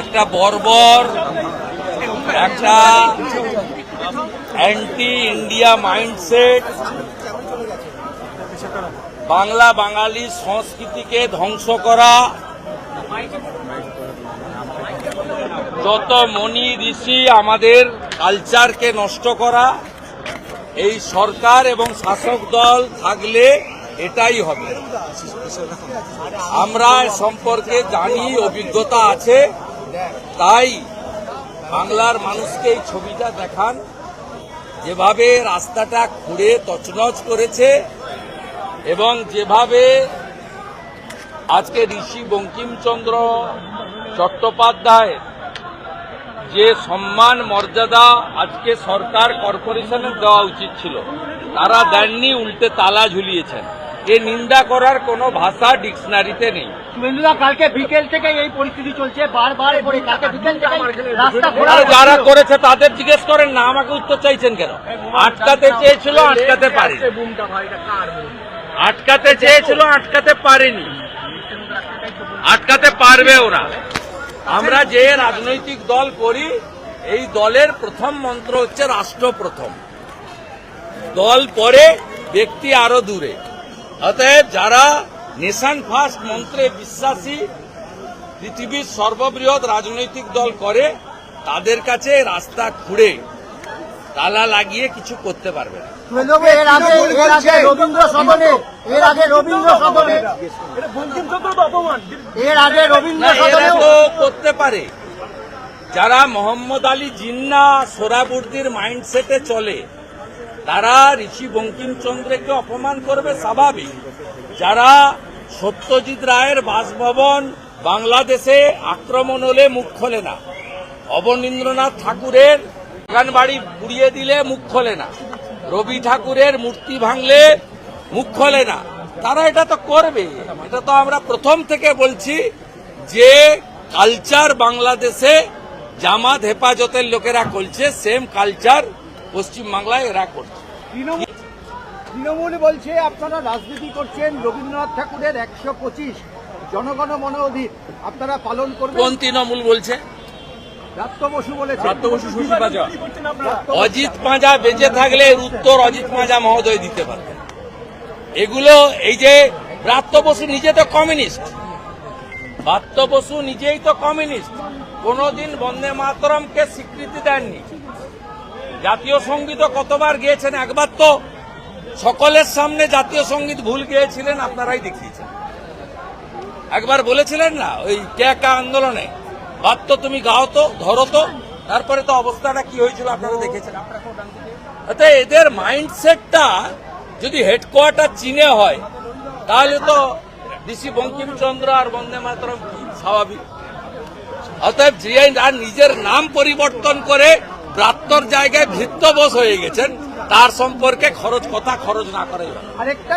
একটা বর্বর, একটা anti India mindset Bangla Bengali সংস্কৃতিকে ধ্বংস করা। যত মনি ঋষি আমাদের কালচারকে নষ্ট করা, এই সরকার এবং শাসক দল থাকলে এটাই হবে। আমরা সম্পর্কে জানি, অভিজ্ঞতা আছে। তাই বাংলার মানুষকে এই ছবিটা দেখান। যেভাবে রাস্তাটা খুঁড়ে তছনছ করেছে এবং যেভাবে আজকে ঋষি বঙ্কিমচন্দ্র চট্টোপাধ্যায় যে সম্মান, মর্যাদা আজকে সরকার কর্পোরেশনের দেওয়া উচিত ছিল, তারা দেননি, উল্টে তালা ঝুলিয়েছেন। এ নিন্দা করার কোনো ভাষা ডিকশনারিতে নেই। কালকে বিকেল থেকে এই পরিস্থিতি চলছে বারবার করে কালকে বিকেল থেকে রাস্তা খোলা আর যারা করেছে তাদের জিজ্ঞেস করেন না আমাকে উত্তর চাইছেন কেন? আটকাতে চেয়েছিল আটকাতে পারে আটকাতে চেয়েছিল আটকাতে পারেনি। আটকাতে পারবে ওরা আমরা যে রাজনৈতিক দল করি এই দলের প্রথম মন্ত্র হচ্ছে রাষ্ট্র প্রথম। দল পরে ব্যক্তি আরও দূরে। অতএব যারা নেশন ফার্স্ট মন্ত্রে বিশ্বাসী পৃথিবীর সর্ববৃহৎ রাজনৈতিক দল করে তাদের কাছে রাস্তা খুঁড়ে তালা লাগিয়ে কিছু করতে পারবে না। এর আগে রবীন্দ্র সদনে এর আগে রবীন্দ্র সদনে এর আগে রবীন্দ্র না এরা সদনেও তো করতে পারে। যারা মোহাম্মদ আলী জিন্না সোরাবুর্দির মাইন্ডসেটে চলে তারা ঋষি বঙ্কিমচন্দ্রকে অপমান করবে স্বাভাবিক। যারা সত্যজিৎ রায়ের বাসভবন বাংলাদেশে আক্রমণ হলে মুখ খোলে না। অবনীন্দ্রনাথ ঠাকুরের বাগান বাড়ি পুড়িয়ে দিলে মুখ খোলে না। রবি ঠাকুরের মূর্তি ভাঙলে মুখ খোলে না। তারা এটা তো করবে। এটা তো আমরা প্রথম থেকে বলছি যে কালচার বাংলাদেশে জামাত হেফাজতের লোকেরা করছে, সেম কালচার পশ্চিম বাংলায় এরা করছে। তৃণমূল তৃণমূল বলছে আপনারা রাজনীতি করছেন রবীন্দ্রনাথ ঠাকুরের একশো পঁচিশ জনগণ মন অধীর আপনারা পালন করবেন। কোন তৃণমূল বলছে। অজিত পাঁজা বেঁচে থাকলে উত্তর অজিত পাঁজা মহোদয় দিতে পারবে। এগুলো এই যে ব্রাত্য বসু নিজে তো কমিউনিস্ট। ব্রাত্য বসু নিজেই তো কমিউনিস্ট। কোনোদিন বন্দে মাতরমকে স্বীকৃতি দেননি। জাতীয় সংগীত কতবার গিয়েছেন? একবার তো সকলের সামনে জাতীয় সংগীত ভুল গিয়েছিলেন, আপনারাই দেখিয়েছেন। একবার বলেছিলেন না, ওই ক্যাকা আন্দোলনে, বাদ তো তুমি গাও তো, ধরো তো, তারপরে তো অবস্থাটা কি হয়েছিল আপনারা দেখেছেন? অর্থাৎ এদের মাইন্ডসেটটা যদি হেডকোয়ার্টার চীনে হয়, তাহলে তো ঋষি বঙ্কিমচন্দ্র আর বন্দে মাতরম স্বাভাবিক। অতএব যে আর নিজের নাম পরিবর্তন করে ব্রাত্যর জায়গায় ভিত্তবোধ হয়ে গেছেন তার সম্পর্কে খরচ কথা খরচ না। আরেকটা